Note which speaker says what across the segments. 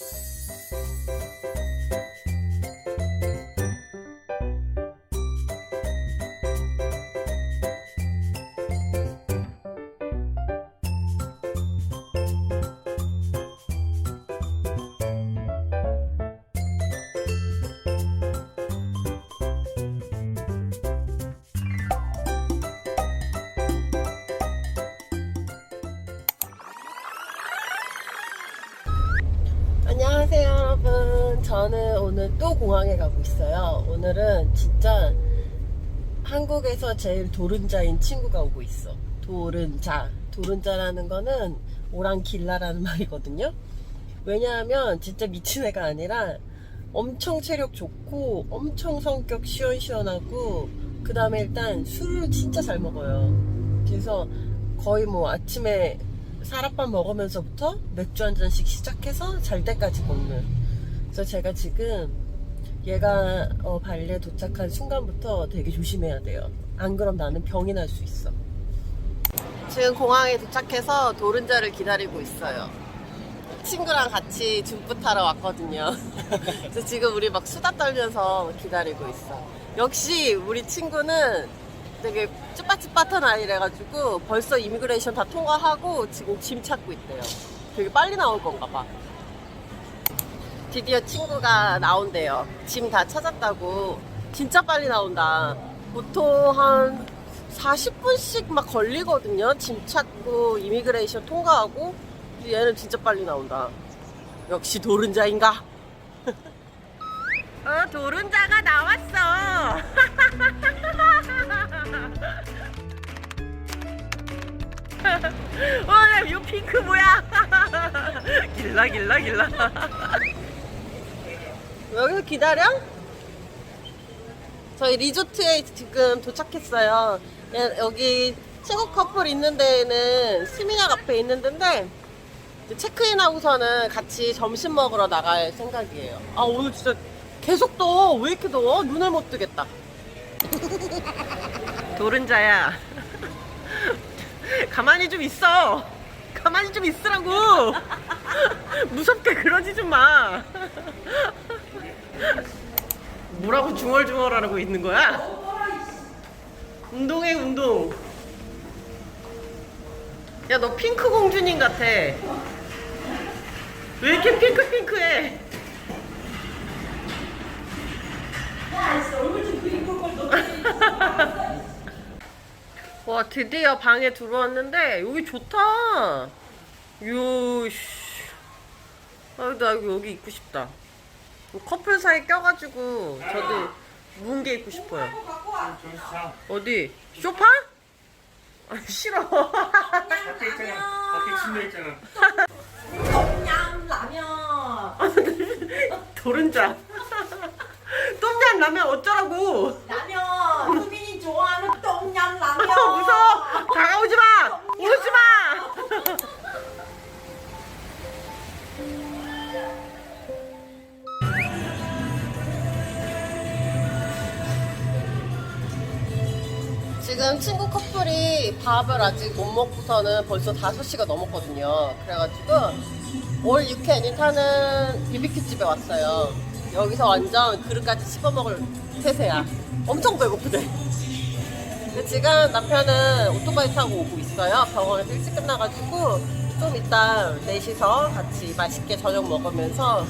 Speaker 1: 안 저는 오늘 또 공항에 가고 있어요. 오늘은 진짜 한국에서 제일 도른자인 친구가 오고 있어. 도른자. 도른자라는 거는 오랑길라라는 말이거든요. 왜냐하면 진짜 미친 애가 아니라 엄청 체력 좋고 엄청 성격 시원시원하고 그 다음에 일단 술을 진짜 잘 먹어요. 그래서 거의 뭐 아침에 사라밥 먹으면서부터 맥주 한 잔씩 시작해서 잘 때까지 먹는. 그래서 제가 지금 얘가 어, 발리에 도착한 순간부터 되게 조심해야 돼요. 안 그럼 나는 병이 날 수 있어. 지금 공항에 도착해서 도른자를 기다리고 있어요. 친구랑 같이 줌프 타러 왔거든요. 그래서 지금 우리 막 수다 떨면서 기다리고 있어. 역시 우리 친구는 되게 쭈빠쭈빠한 아이래가지고 벌써 이미그레이션 다 통과하고 지금 짐 찾고 있대요. 되게 빨리 나올 건가 봐. 드디어 친구가 나온대요. 짐 다 찾았다고. 진짜 빨리 나온다. 보통 한 40분씩 막 걸리거든요. 짐 찾고 이미그레이션 통과하고. 얘는 진짜 빨리 나온다. 역시 도른자인가? 어, 도른자가 나왔어. 어, 이 핑크 뭐야? 길라 길라 길라. 여기서 기다려? 저희 리조트에 지금 도착했어요. 예, 여기 태국 커플 있는 데에는 스미나 카페 있는 데인데 이제 체크인하고서는 같이 점심 먹으러 나갈 생각이에요. 아 오늘 진짜 계속 더워. 왜 이렇게 더워? 눈을 못 뜨겠다. 도른자야. 가만히 좀 있어. 가만히 좀 있으라고. 무섭게 그러지 좀 마. 뭐라고 중얼중얼하고 있는 거야? 운동해 운동. 야 너 핑크 공주님 같아. 왜 이렇게 핑크핑크해? 와 드디어 방에 들어왔는데 여기 좋다. 요씨. 아, 나 여기, 여기 있고 싶다. 커플 사이 껴가지고 저도 무은 게 입고 싶어요. 어디? 쇼파? 아 싫어.
Speaker 2: 밖에 있잖아. 밖에 침대 있잖아.
Speaker 3: 똠얌 라면
Speaker 1: 도른자. 똠얌 라면 어쩌라고?
Speaker 3: 라면 수빈이 좋아하는 똠얌 라면
Speaker 1: 아, 무서워. 다가오지 마. 오지 마. 지금 친구 커플이 밥을 아직 못 먹고서는 벌써 5시가 넘었거든요. 그래가지고 올 유캔이 타는 BBQ 집에 왔어요. 여기서 완전 그릇까지 씹어 먹을 태세야. 엄청 배고프대. 근데 지금 남편은 오토바이 타고 오고 있어요. 병원에서 일찍 끝나가지고 좀 이따 넷이서 같이 맛있게 저녁 먹으면서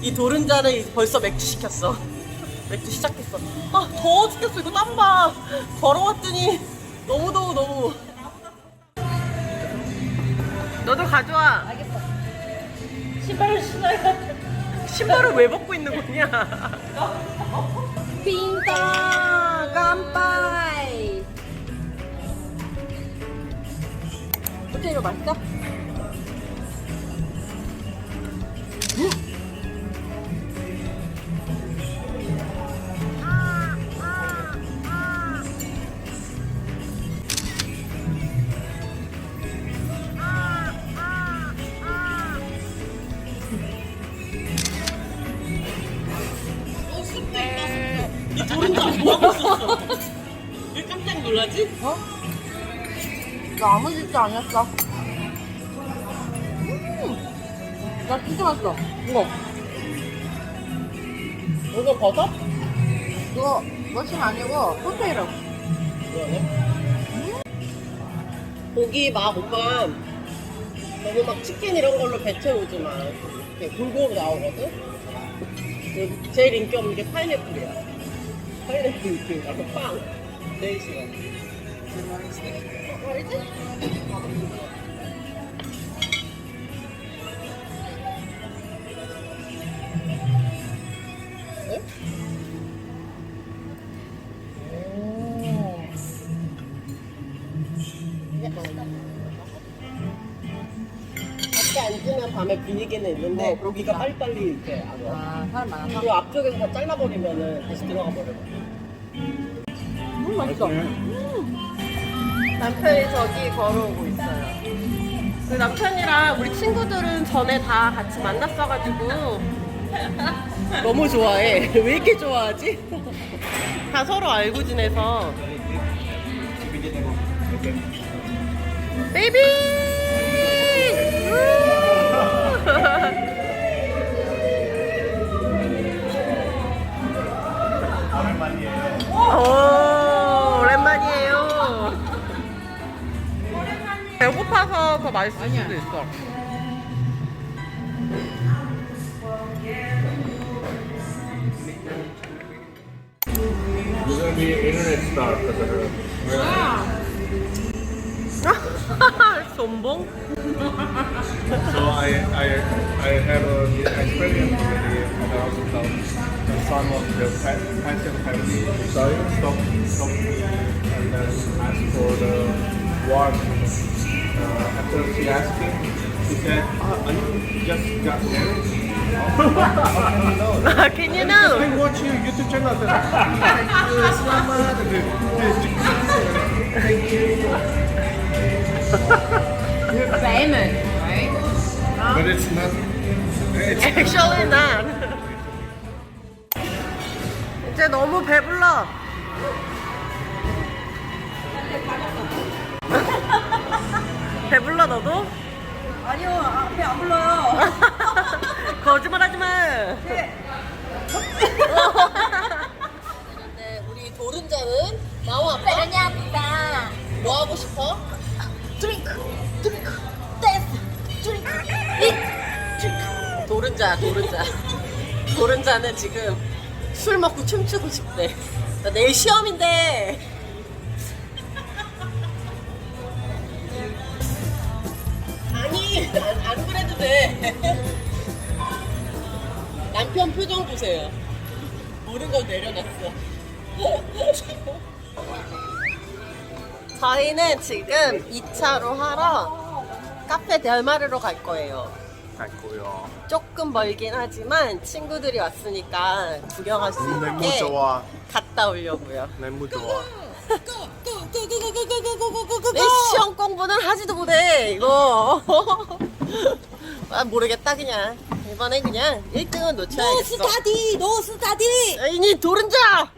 Speaker 1: 이 도른자를 벌써 맥주 시켰어. 맥주 시작했어. 아 더워 죽겠어. 이거 땀 봐. 걸어왔더니 너무 더워 너무. 너도 가져와.
Speaker 3: 알겠어 신발을 신어야
Speaker 1: 신발을 왜 벗고 있는 거냐?
Speaker 3: 빙다
Speaker 1: 어때 이거 맛있어? 놀라지? 어?
Speaker 3: 나 아무 짓도 아니었어
Speaker 1: 나 진짜 맛있어. 이거. 이거 버섯?
Speaker 3: 이거 멋이 아니고 포테이로.
Speaker 1: 이거네. 고기 막 오빠 너무 막 치킨 이런 걸로 배채우지 마. 이렇게 골고루 나오거든. 그 제일 인기 없는 게 파인애플이야. 파인애플 가서 빵. 네 시간. 밖에 앉으면 밤에 분위기는 있는데
Speaker 3: 어,
Speaker 1: 고기가
Speaker 3: 그렇구나.
Speaker 1: 빨리빨리 이렇게 안 와.
Speaker 3: 아, 사람 많아서.
Speaker 1: 그리고 앞쪽에서 다 잘라버리면은 다시 들어가 버려.
Speaker 3: 음, 맛있어.
Speaker 1: 남편이 저기 걸어오고 있어요. 그 남편이랑 우리 친구들은 전에 다 같이 만났어가지고 너무 좋아해. 왜 이렇게 좋아하지? 다 서로 알고 지내서. 베이비! 오, 배고파서 더 맛있을 수도 있어.
Speaker 4: You're gonna be an internet star because of her.
Speaker 1: 손봉?
Speaker 4: So I, I, I have an experience already in the hospital. Some of the pa- patient have sorry, stop, stop me and then ask for the work. Uh, after she asked me, she said, ah, are you just got married? How can you know?
Speaker 1: Can you know?
Speaker 4: I watch your YouTube channel. Selamat. Thank you.
Speaker 3: You're famous, right?
Speaker 4: But it's not. It's
Speaker 1: Actually not. 이제 너무 배불러. 배불러 너도?
Speaker 3: 아니요, 앞에 안 불러요.
Speaker 1: 거짓말하지 마. 네, 우리 도른자는 나와
Speaker 3: 왜냐니까.
Speaker 1: 뭐 하고 싶어?
Speaker 3: 드링크, 드링크, 댄스, 드링크, 이, 드링크.
Speaker 1: 도른자, 도른자. 도른자는 지금 술 먹고 춤추고 싶대. 나 내일 시험인데. 아니, 안, 안 그래도 돼. 남편 표정 보세요. 모른 걸 내려놨어. 저희는 지금 2차로 하러 카페 델마르로 갈 거예요.
Speaker 4: 닮고요.
Speaker 1: 조금 멀긴 하지만 친구들이 왔으니까 구경할 수 있게
Speaker 4: 너무 좋아.
Speaker 1: 갔다 오려고요.
Speaker 4: 너무 좋아.
Speaker 1: 내 시험 공부는 하지도 못해 이거. 아, 모르겠다 그냥 이번에 그냥 1등은 놓쳐야겠어.
Speaker 3: 스타디, 노 스타디.
Speaker 1: 이니 도른자.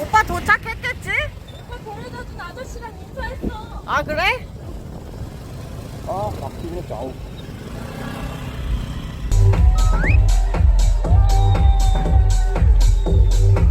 Speaker 1: 오빠 도착했겠지?
Speaker 3: 오빠 데려다준 아저씨랑 인사했어.
Speaker 1: 아 그래?
Speaker 4: 아, 막히는 좌우.
Speaker 1: 아이 Thank you.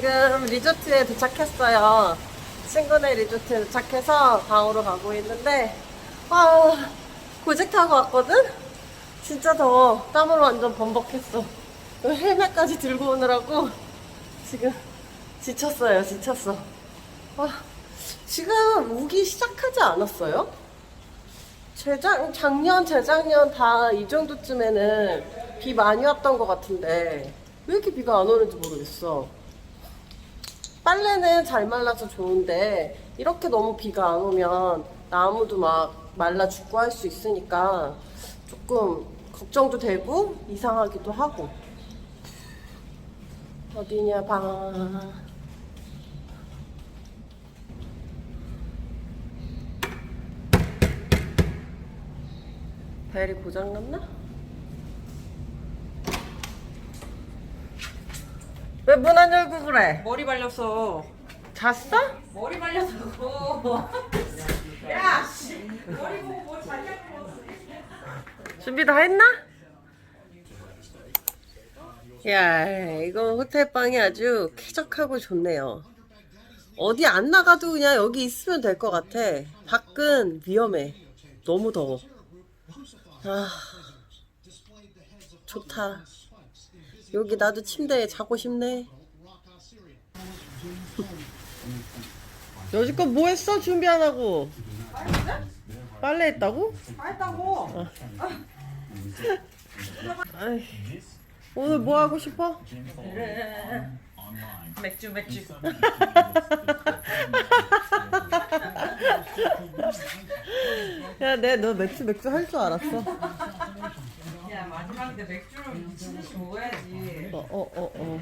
Speaker 1: 지금 리조트에 도착했어요. 친구네 리조트에 도착해서 방으로 가고 있는데 아 고직 타고 왔거든? 진짜 더워 땀으로 완전 범벅했어 헬멧까지 들고 오느라고 지금 지쳤어요 지쳤어 아, 지금 우기 시작하지 않았어요? 재작, 작년, 재작년 다 이 정도쯤에는 비 많이 왔던 것 같은데 왜 이렇게 비가 안 오는지 모르겠어. 빨래는 잘 말라서 좋은데 이렇게 너무 비가 안 오면 나무도 막 말라 죽고 할 수 있으니까 조금 걱정도 되고 이상하기도 하고. 어디냐 방. 벨이 고장났나? 왜 문 안 열고 그래?
Speaker 5: 머리 발렸어.
Speaker 1: 잤어?
Speaker 5: 머리 발렸다고. 야, 씨. 머리 보고 뭘 발렸고.
Speaker 1: 준비 다 했나? 야, 이거 호텔 방이 아주 쾌적하고 좋네요. 어디 안 나가도 그냥 여기 있으면 될 것 같아. 밖은 위험해. 너무 더워. 아, 좋다. 여기 나도 침대에 자고 싶네. 여지껏 뭐 했어? 준비 안 하고. 빨래 했다고?
Speaker 5: 다 했다고.
Speaker 1: 아이, 오늘 뭐 하고 싶어?
Speaker 5: 맥주, 맥주.
Speaker 1: 야, 내 너 맥주 맥주 할 줄 알았어.
Speaker 5: 야, 마지막인데 맥주를 미친 듯이 먹어야지.
Speaker 1: 어, 어, 어, 어.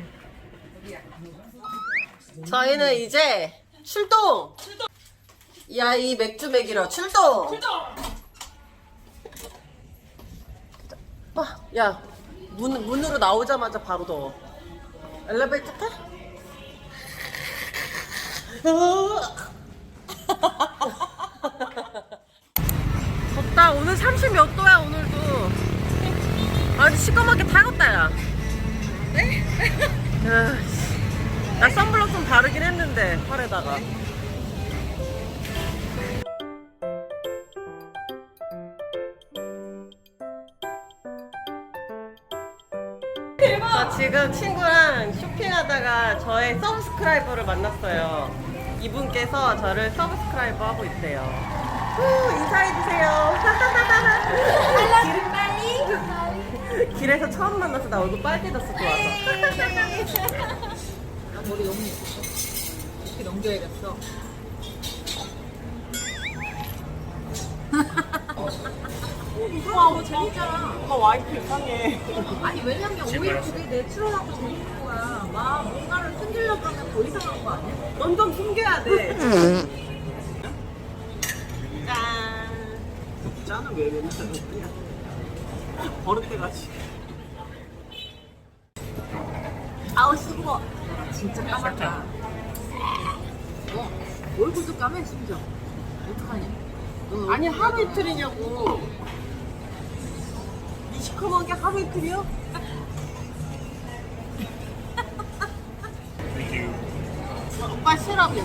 Speaker 1: 저희는 이제 출동. 야, 이 맥주 먹이러 출동. 출동. 아, 야, 문 문으로 나오자마자 바로 더워. 엘리베이터 타? 덥다. 오늘 30 몇 도야 오늘도. 아주 시꺼멓게 타겠다 야. 네? 나 선블록 좀 바르긴 했는데 팔에다가. 저 지금 친구랑 쇼핑하다가 저의 서브스크라이버를 만났어요. 이분께서 저를 서브스크라이버 하고 있대요. 후, 인사해주세요. 길에서 처음 만나서 나 얼굴 빨개졌어, 좋아서.
Speaker 5: 머리 너무 예쁘어. 이렇게 넘겨야겠어.
Speaker 1: 와, 뭐 재밌잖아. 엄마 와이프 이상해.
Speaker 5: 아니, 왜냐면 오히려 그게 내추럴하고 재밌는 거야. 막 뭔가를 숨기려고 하면 더 이상한 거 아니야?
Speaker 1: 넌 좀 숨겨야 돼. 짠. 짠은 왜 맨날 그냥 버릇돼가지고.
Speaker 5: 아우, 씹어. 진짜 까맣다. 어, 얼굴도 까매, 심지어. 어떡하냐? 너
Speaker 1: 아니 하루 이틀이냐고. 이 시커먼 게 하루 이틀이요? 오빠 싫어하고.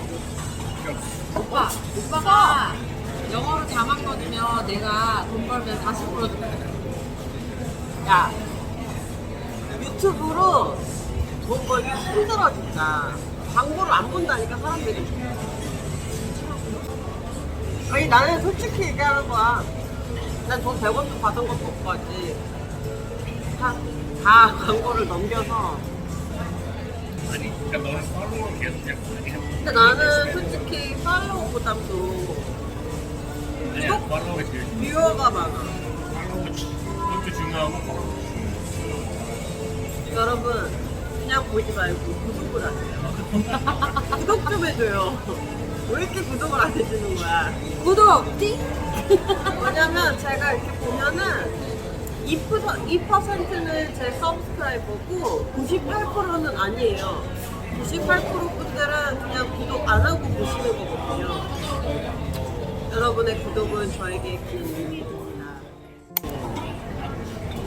Speaker 5: 오빠, 오빠가 영어로 자막 넣어주면 내가 돈 벌면 다시 불러줄게.
Speaker 1: 야 유튜브로 돈 벌기 힘들어 진짜 광고를 안 본다니까 사람들이. 아니 나는 솔직히 얘기하는 거야. 난 돈 100원도 받은 것도 없고 하지. 다, 다 광고를 넘겨서.
Speaker 2: 아니, 그러니까 너는 팔로워 계속 약간
Speaker 1: 근데 나는 솔직히 팔로우
Speaker 2: 제일 중요해.
Speaker 1: 뷰어가 많아.
Speaker 2: 팔로워 그것도 중요하고.
Speaker 1: 여러분 그냥 보지 말고 구독을 하세요. 구독 좀 해줘요. 왜 이렇게 구독을 안 해주는 거야?
Speaker 5: 구독! 띵!
Speaker 1: 왜냐면 제가 이렇게 보면은 2%, 2%는 제 서브스크라이버고 98%는 아니에요. 98% 분들은 그냥 구독 안 하고 보시는 거거든요. 여러분의 구독은 저에게 큰 의미가 있습니다.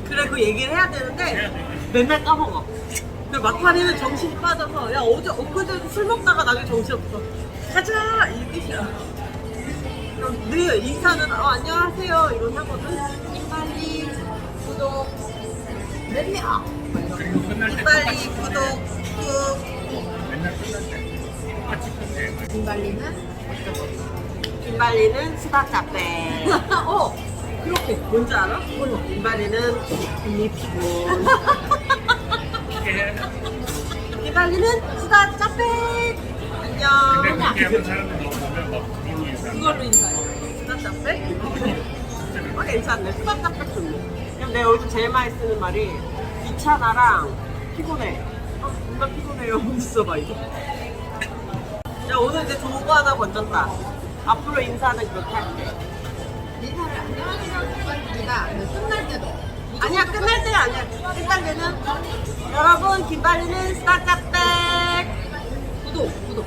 Speaker 1: 그래 그 얘기를 해야 되는데 맨날 까먹어 그 막판에는 정신이 빠져서 야 어제 엊그제 술 먹다가 나중에 정신 없어. 가자 이 뜻이야. 그럼 늘 인사는 어 안녕하세요 이런 하거든.
Speaker 5: 김발리 구독 몇 명?
Speaker 2: 그리고 끝날 때
Speaker 1: 빨리 구독 꾹.
Speaker 2: 맨날 끝날 때 똑같이 끝내.
Speaker 5: 김발리는
Speaker 1: 김발리는 수다 짜빼.
Speaker 5: 어
Speaker 1: 그렇게 뭔지 알아? 몰라. 김발리는 립스본. 김발리는 수다. 안녕.
Speaker 2: 근데 그렇게 하는 사람들 너 보면 막 그걸로 인사.
Speaker 5: 그걸로 인사해.
Speaker 1: 수다 짜빼? 아 괜찮네. 수다 짜빼 좋네. 그럼 내가 여기서 제일 많이 쓰는 말이 귀찮아랑 피곤해. 아 정말 피곤해요. 있어봐 이거. 야 오늘 이제 좋은 거 하나 건졌다. 앞으로 인사는 그렇게 할게.
Speaker 5: 인사를 안녕하세요. 우리가 끝날 때도
Speaker 1: 아니야 끝날 때가 아니야. 일단 걔는 여러분 김발리는 수다 짜빼.
Speaker 5: 구독 구독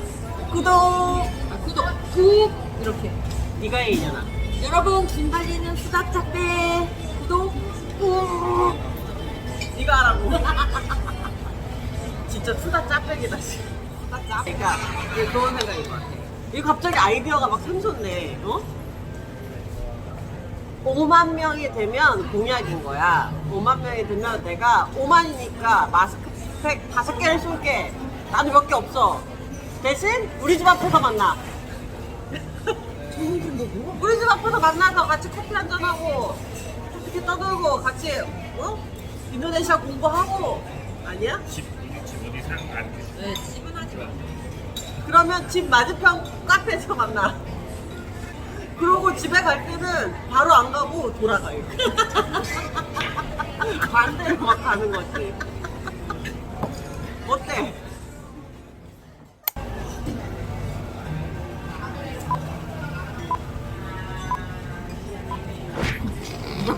Speaker 1: 구독.
Speaker 5: 아, 구독 꾹 이렇게.
Speaker 1: 네가 해 이년아.
Speaker 5: 여러분 김발리는 수다짜 빼 구독 꾹.
Speaker 1: 네가 하라고. 진짜 수다 짜빼기다 지금. 그러니까 이게 좋은 생각인 것 같아. 이거 갑자기 아이디어가 막 샘솟네. 어? 5만 명이 되면 공약인 거야. 5만 명이 되면 내가 5만이니까 마스크팩 다섯 개를 쏠게. 나도 몇개 없어. 대신 우리 집 앞에서 만나. 우리 집 앞에서 만나서 같이 커피 한잔 하고 이렇게 떠들고 같이 어? 인도네시아 공부하고 아니야?
Speaker 2: 집, 집 어디 사는 안 돼.
Speaker 5: 네 집은 하지 마.
Speaker 1: 그러면 집 맞은편 카페에서 만나. 그러고 집에 갈 때는 바로 안 가고 돌아가 이렇게. 반대로 막 가는 거지. 어때?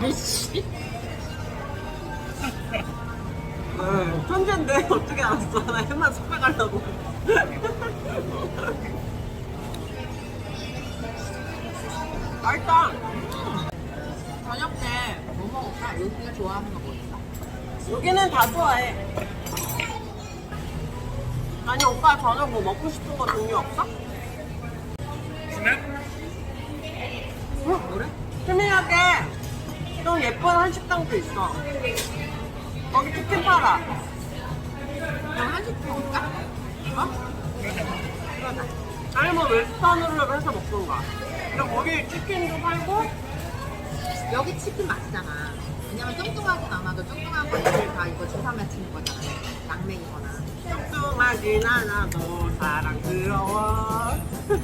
Speaker 5: 아이씨.
Speaker 1: 네, 천재인데 어떻게 알았어? 나 해만 섭외 가려고. 다 좋아해. 아니 오빠 저녁 뭐 먹고 싶은 거 종류 없어?
Speaker 2: 스낵?
Speaker 1: 응? 그래? 스미하게 좀 예쁜 한식당도 있어. 거기 치킨 팔아.
Speaker 5: 그럼 한식 먹을까? 어?
Speaker 1: 아니 뭐 웨스턴으로 해서 먹던가. 근데 거기 치킨도 팔고
Speaker 5: 여기 치킨 맛있잖아. 왜냐면 뚱뚱하진 않아도 뚱뚱한 거들 다 이거 주사 맞추는 거잖아. 양맹이거나.
Speaker 1: 뚱뚱하진 않아도 사랑스러워.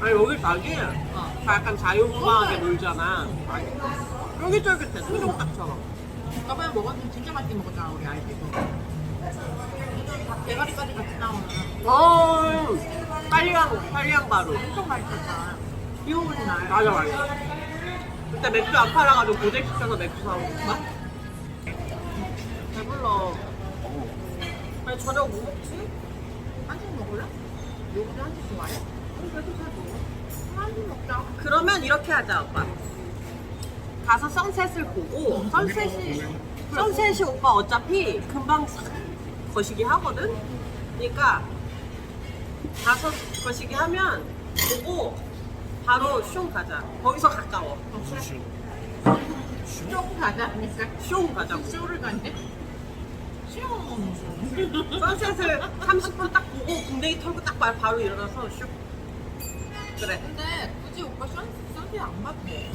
Speaker 1: 아니 여기 자기
Speaker 5: 어.
Speaker 1: 다 약간 자유분방하게 놀잖아. 쫄깃쫄깃해, 통종닭처럼.
Speaker 5: 저번에 먹었는데 진짜 맛있게 먹었잖아 우리 아이들도. 대가리까지 같이 나오는
Speaker 1: 어, 빨리양, 빨리양 바로.
Speaker 5: 엄청 맛있었잖아. 비 오는 날.
Speaker 1: 맞아, 맞아. 그때 맥주 안 팔아가지고 고백 시켜서 맥주 사오고. 배불러. 아니, 저녁 뭐 먹지?
Speaker 5: 한식 먹을래? 여기도 한식 좋아해? 한식 먹자.
Speaker 1: 그러면 이렇게 하자, 오빠. 가서 선셋을 보고, 선셋이, 선셋이 오빠 어차피 금방 싹 거시기 하거든? 그러니까, 가서 거시기 하면, 보고, 바로 숑 가자. 거기서 가까워.
Speaker 2: 수슈.
Speaker 5: 좀 가자니까
Speaker 1: 숑 가자고.
Speaker 5: 쇼를 갔네? 쇼.
Speaker 1: 선셋을 30분 딱 보고, 궁뎅이 털고 딱 바- 바로 일어나서 슉. 그래.
Speaker 5: 근데 굳이 오빠 선, 선셋 안 돼.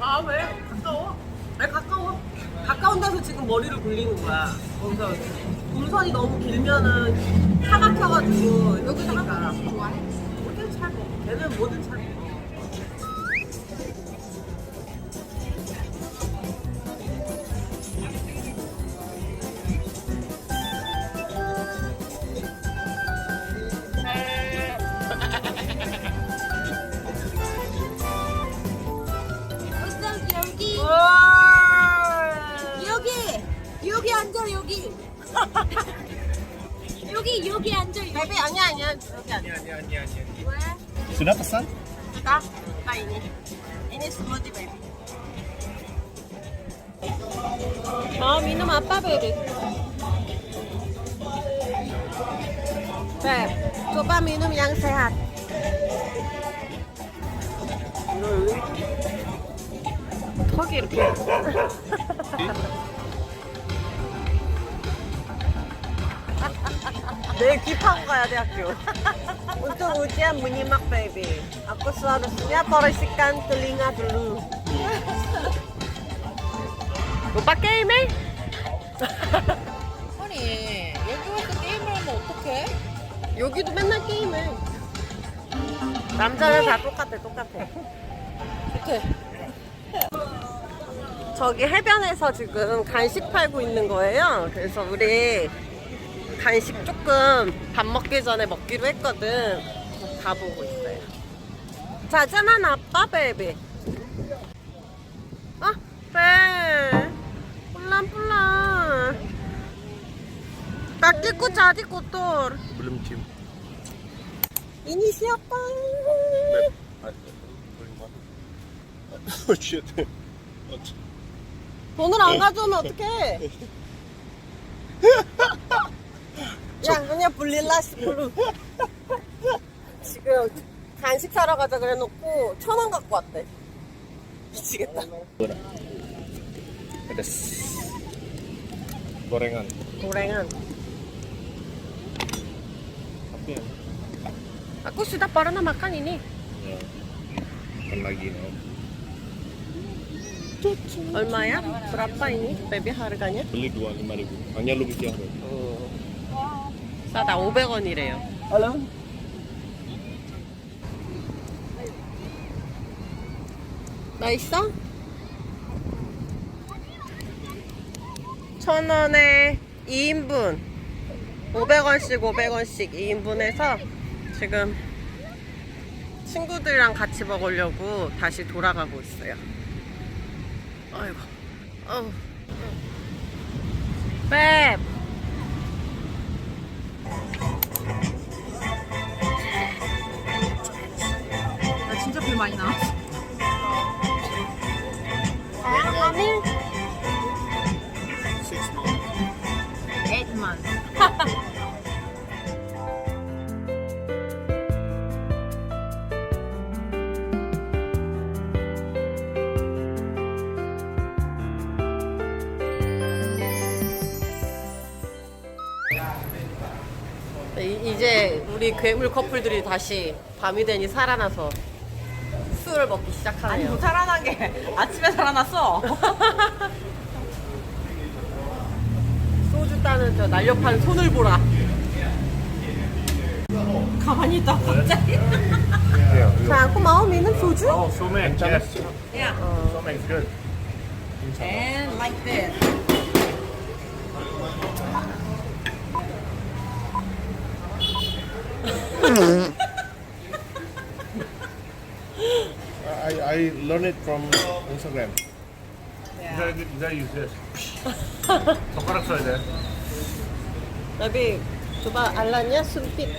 Speaker 1: 아, 왜? 가까워. 아니, 가까워. 가까운 데서 지금 머리를 굴리는 거야. 거기서 동선이 너무 길면은 차 막혀가지고
Speaker 5: 여기서
Speaker 1: 그러니까.
Speaker 5: 좋아해?
Speaker 1: 모든 차 먹어. 걔는 모든 차 아니야 아니, 아니,
Speaker 2: 아니, 아니.
Speaker 3: 왜?
Speaker 2: 스낵 산?
Speaker 1: 나? 나 이니 이니 스무디 베비 Oh, minum apa, baby? Beb, coba minum yang sehat. 턱이 이렇게. 내일 귀판 가야 돼 학교. Untuk ujian menyimak baby. Aku seharusnya porsikan telinga dulu. 오빠 게임해?
Speaker 5: 아니 여기 와서 게임을 하면 어떡해?
Speaker 1: 여기도 맨날 게임해. 남자는 다 똑같아, 똑같아.
Speaker 5: 좋대.
Speaker 1: 저기 해변에서 지금 간식 팔고 있는 거예요. 그래서 우리 간식 조금 밥 먹기 전에 먹기로 했거든. 가보고 있어요. 자, 짜만 아빠 베이비. 아, 베. jadi kotor.
Speaker 2: Belum cium.
Speaker 1: Ini siapa?
Speaker 2: Oh shit.
Speaker 1: 돈을 안 가져오면 어떡해? 야, 그냥 불릴라시 블루. 지금 간식 사러 가자 그래 놓고 천 원 갖고 왔대. 미치겠다.
Speaker 2: Pedas. Gorengan.
Speaker 1: 고랭은.
Speaker 2: Tapi.
Speaker 1: Aku sudah pernah makan ini.
Speaker 2: Ya. Makan lagi no.
Speaker 1: 얼마야? berapa ini? 베비 하르가냐?
Speaker 2: Beli dua lima ribu. Hanya lu bikin apa?
Speaker 1: 싸다 500원이래요. Halo? 맛있어? 천 원에 2인분 500원씩 500원씩 2인분에서 지금 친구들이랑 같이 먹으려고 다시 돌아가고 있어요. 아이고, 어우. 백.
Speaker 5: 나 bil 많이 나.
Speaker 1: 다양하면
Speaker 2: Six months.
Speaker 5: 8 months.
Speaker 1: 이- 이제 우리 괴물 커플들이 다시 밤이 되니 살아나서 술을 먹기 시작하네요.
Speaker 5: 뭐 살아난 게 아침에 살아났어.
Speaker 1: 소주 따는 저 날렵한 손을 보라.
Speaker 5: 가만히 있다 갑자기.
Speaker 2: Yeah.
Speaker 1: 자, 고마워 미는 소주?
Speaker 2: Oh, somek. Yes.
Speaker 5: Yeah.
Speaker 2: Somek is good.
Speaker 5: And like this.
Speaker 2: I I learned it from Instagram.
Speaker 5: Yeah.
Speaker 2: You gotta use this. 손가락 써야 돼.
Speaker 1: 나비 coba alanya sempit.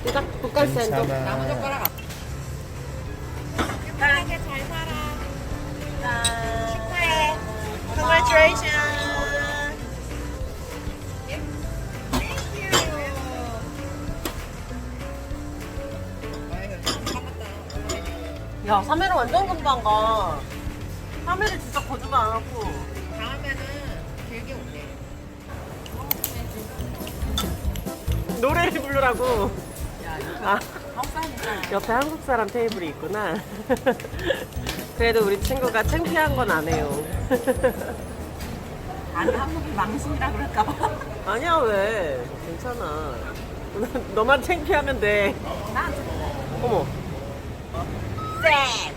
Speaker 1: Kita bukan sendok.
Speaker 5: 나무 젓가락. 편하게 잘 살아. 축하해. Congratulations.
Speaker 1: 야, 3회는 완전 금방 가. 3회를 진짜 거짓말 안 하고.
Speaker 5: 다음에는 길게 올게.
Speaker 1: 노래를 부르라고.
Speaker 5: 야, 이거
Speaker 1: 아,
Speaker 5: 한국사니까.
Speaker 1: 옆에 한국 사람 테이블이 있구나. 그래도 우리 친구가 창피한 건 안 해요.
Speaker 5: 아니 한국이 망신이라 그럴까봐.
Speaker 1: 아니야, 왜. 괜찮아. 너만 창피하면 돼.
Speaker 5: 난
Speaker 1: 어머.
Speaker 5: 뱅!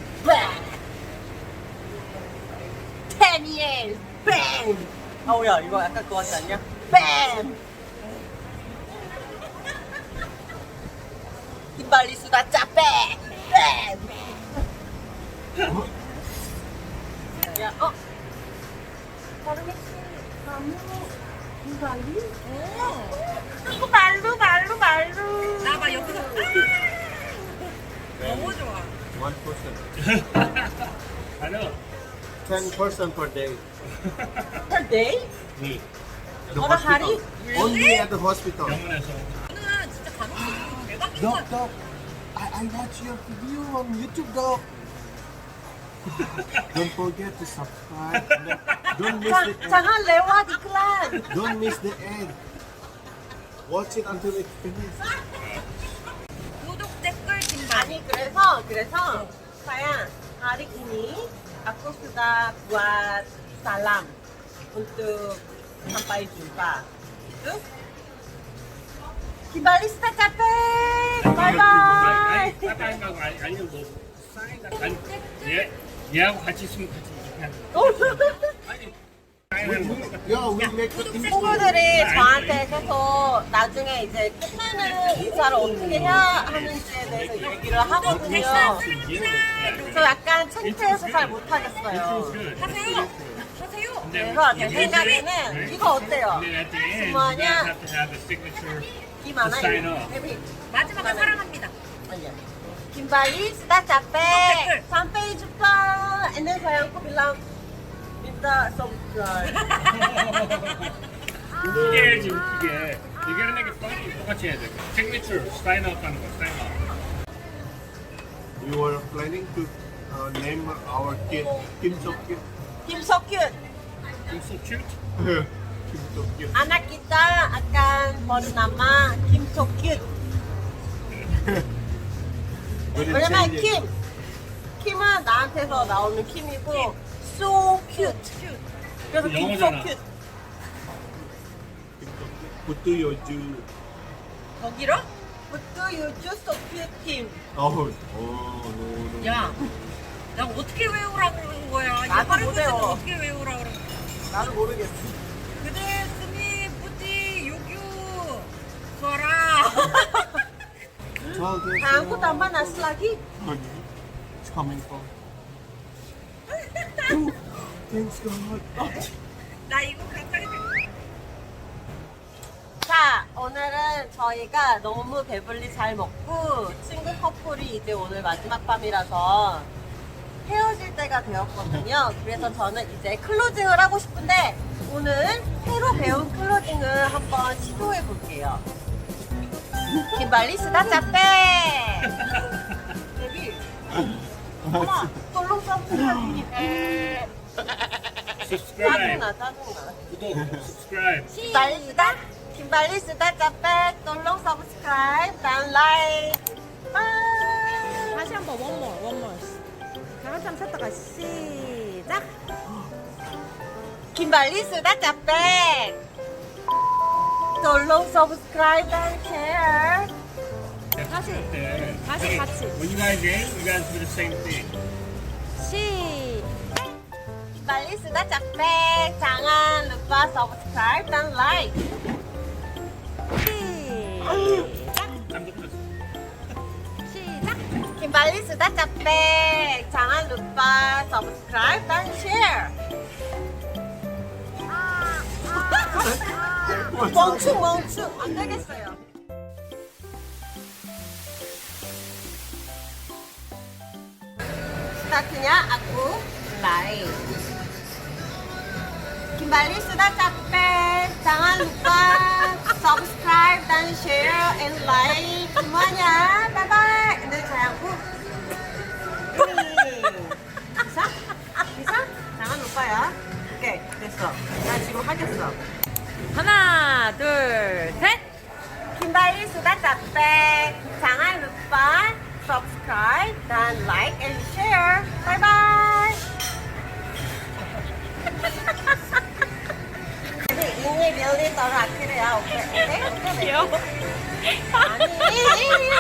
Speaker 5: Ten years! 뱅!
Speaker 1: 아우, 야, 이거 약간 그거 같지 않냐?
Speaker 5: 뱅! 이빨리 수다짜 뱅! 뱅!
Speaker 1: 야, 어?
Speaker 5: 이거 말루 말루 말루 나봐 여기서 너무 좋아
Speaker 2: One person. I know.
Speaker 4: 10 person per day.
Speaker 1: Per day?
Speaker 4: Me. At the
Speaker 1: On a
Speaker 4: hospital.
Speaker 1: hari?
Speaker 4: Only at the hospital.
Speaker 2: 병원에서
Speaker 5: 저는 진짜 가능성이 대박인 것
Speaker 4: Doc,
Speaker 5: 같아.
Speaker 4: doc. I, I watch your video on YouTube, doc. Don't forget to subscribe. Don't miss the end.
Speaker 1: 장한 레와 디클란.
Speaker 4: Don't miss the end. Watch it until it finishes.
Speaker 5: 구독, 댓글, 진발.
Speaker 1: 아니 그래서 그래서 saya hari ini aku sudah buat salam untuk sampai jumpa. Itu Kembali setelah capek. Bye bye.
Speaker 2: 사장님하고 아니, 아니면 뭐 사이다 아니 얘 얘하고 같이 있으면 같이
Speaker 1: 친구들이 저한테 계속 나중에 이제 끝나는 인사를 어떻게 해야 하는지에 대해서 얘기를 하거든요. 그래서 약간 창피해서 잘 못하겠어요.
Speaker 5: 하세요. 하세요.
Speaker 1: 그래서 제 생각에는 이거 어때요? 뭐냐? 김하나
Speaker 5: 마지막에 사랑합니다.
Speaker 1: aja. Kembali sudah capek sampai jumpa. And bilang minta subscribe.
Speaker 2: 이게 지금 이게 이게는 이게 똑같이 똑같이 해야 돼. signature sign up 하는 거 sign up.
Speaker 4: We were planning to uh, name our kid Kim So Cute.
Speaker 1: Kim so cute.
Speaker 2: You're so cute.
Speaker 4: Kim So Cute.
Speaker 1: Anak kita akan bernama Kim so cute.
Speaker 4: We didn't
Speaker 1: 왜냐면
Speaker 4: change it.
Speaker 1: 킴, 킴은 나한테서 나오는 킴이고 so cute. 그래서 Kim so
Speaker 2: 영어잖아.
Speaker 1: cute.
Speaker 4: So Cute. Putu Yoju.
Speaker 5: 거기로?
Speaker 1: But do you just so cute Kim?
Speaker 4: Oh, oh no, no.
Speaker 5: 야, 나 어떻게 외우라고 그러는 거야? 이
Speaker 1: 나도 못 외워.
Speaker 5: 어떻게 외우라고 그러는 거야?
Speaker 1: 나도 모르겠어.
Speaker 5: 그대 스미.
Speaker 4: Well, there's,
Speaker 1: Nah, aku
Speaker 4: uh,
Speaker 1: tambah nasi lagi.
Speaker 4: honey. It's coming from. Thanks God.
Speaker 5: 나 이거 가까이 대.
Speaker 1: 자, 오늘은 저희가 너무 배불리 잘 먹고 친구 커플이 이제 오늘 마지막 밤이라서 헤어질 때가 되었거든요. 그래서 저는 이제 클로징을 하고 싶은데 오늘 새로 배운 클로징을 한번 시도해 볼게요. 김발리 쓰다 짜빼! 여기 엄마 똘롱 써보니
Speaker 2: subscribe.
Speaker 1: 짜증나 짜증나.
Speaker 2: 구독 subscribe.
Speaker 1: 김발리 쓰다? 김발리 쓰다 짜빼 똘롱 서브스크라이브 단 라이크
Speaker 3: 다시 한번 원몰 원몰 다 같이 한번 쳤다가 시작.
Speaker 1: 김발리 쓰다 짜빼 똘롱 서브스크라이브 단 쉐어
Speaker 3: 다시
Speaker 2: 네.
Speaker 3: 다시 같이.
Speaker 2: When you guys game, you guys do the same thing.
Speaker 3: 시작
Speaker 1: 김발리 쓰다 짜빼 장안 루파 서브스크라이브 단 라이크
Speaker 3: 시작. 시작
Speaker 1: 김발리 쓰다 짜빼 장안 루파 서브스크라이브 단 쉐어 멍충 멍충. 안 되겠어요. Startnya aku live. Kembali sudah capek, jangan lupa subscribe dan share and like semuanya. Bye bye. Ini bisa? Bisa? Jangan lupa ya. Oke, 됐어. 나 지금 하겠어.
Speaker 3: 하나 둘셋
Speaker 1: Kembali sudah capek, jangan lupa subscribe dan like and share. นี่เดี๋ยวนี้ตลาดที่ไหนเอาเดี๋ยวน
Speaker 3: ี่นี่